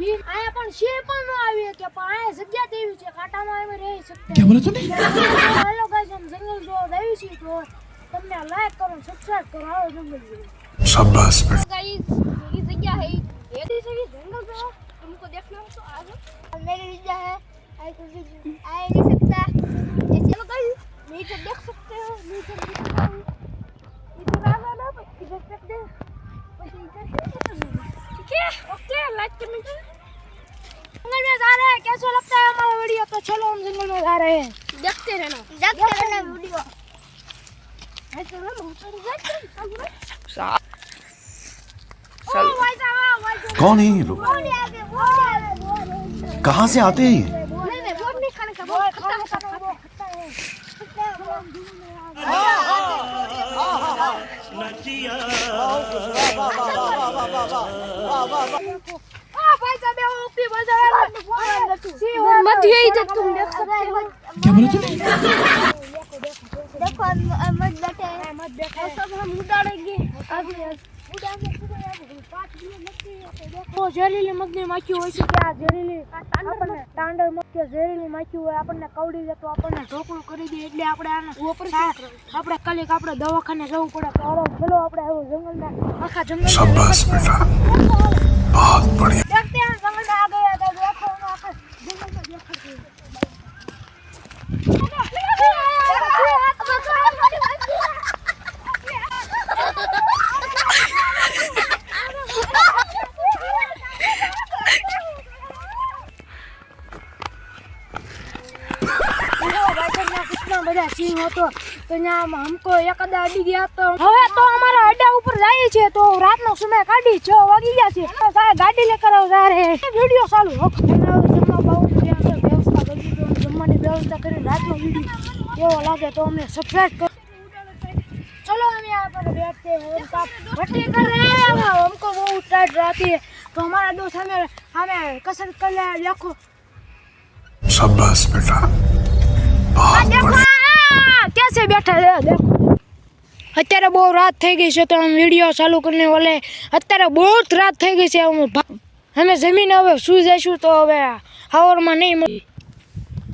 भी आया પણ સિંહ પણ ન આવી કે પણ આયા જગ્યા તેવી છે કાંટામાં અમે રહી શકતા क्या बोला तूने હેલો ગાઈસ हम जंगल जो रही छी तो તમને લાઈક કરો સબસ્ક્રાઇબ કરો આવો જંગલ જો शाबाश बेटा गाइस ये जगह है ये दी से जंगल जो तुमको देखना हो तो आ जाओ मेरी जगह है आई तो आ नहीं सकता ऐसे लो गाइस नीचे देख सकते हो नीचे जंगल में जा रहे हैं कैसा लगता है हमारा वीडियो तो चलो हम जंगल में जा रहे हैं देखते रहना देखते रहना वीडियो कौन है ये लोग? कहाँ से आते हैं ये? नहीं क्या बोला तूने देखो हम मत बैठे हैं मत बैठे सब हम उड़ाड़ेंगे आगे उड़ाएंगे पूरे आगे पाँच मिनट लगती है देखो ઝેરીલી મગની માખી હોય છે કે આ ઝેરીલી આપણને તાંડર મગ કે ઝેરીલી માખી હોય આપણને કવડી દે તો આપણને ઢોકળું કરી દે એટલે આપણે આને આપણે કાલે આપણે દવાખાને જવું પડે તો હાલો ચલો આપણે આવો જંગલમાં આખા જંગલ शाबाश बेटा ને બધા સિંહ હતો. તો ત્યાં અમકો એકાદા અડી ગયા તો હવે તો અમારા અડા ઉપર જાય છે તો રાતનો સમય કાઢી છ વાગી ગયા છે. ગાડી લે કરો સારે વીડિયો ચાલુ વ્યવસ્થા કરી જમવાની વ્યવસ્થા કરી રાતનો વીડિયો. કેવો લાગે તો અમે સબસ્ક્રાઈબ કરો ચલો અમે આ પર બેઠતે હૈ ભટ્ટી કર બહુ ટાઈટ રહેતી તો અમારા દોસ્ત दोस्त हमें કસરત कसरत कर रहा है નીચે બેઠા છે અત્યારે બહુ રાત થઈ ગઈ છે તો આમ વીડિયો ચાલુ કરીને ઓલે અત્યારે બહુ જ રાત થઈ ગઈ છે અમે અમે જમીને હવે શું જઈશું તો હવે હાવરમાં નહીં મળી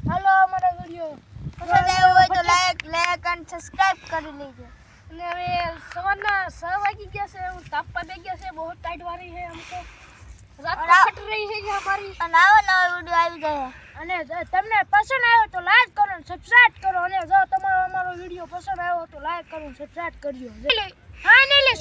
હાલો અમારો વીડિયો. આવ્યો હોય તો લાઈક લાઈક અને સબસ્ક્રાઇબ કરી લેજો. અને હવે સવારના છ વાગી ગયા છે હું તાપવા દે છે બહુ ટાઈટ વાળી છે રાત રહી છે અમારી. અને આવો નવો અને તમને પસંદ આવ્યો તો લાઈક અને સબસ્ક્રાઇબ કરો અને જો તમારો અમારો વીડિયો પસંદ આવ્યો તો લાઈક કરો સબસ્ક્રાઇબ કરજો. હા ને લે.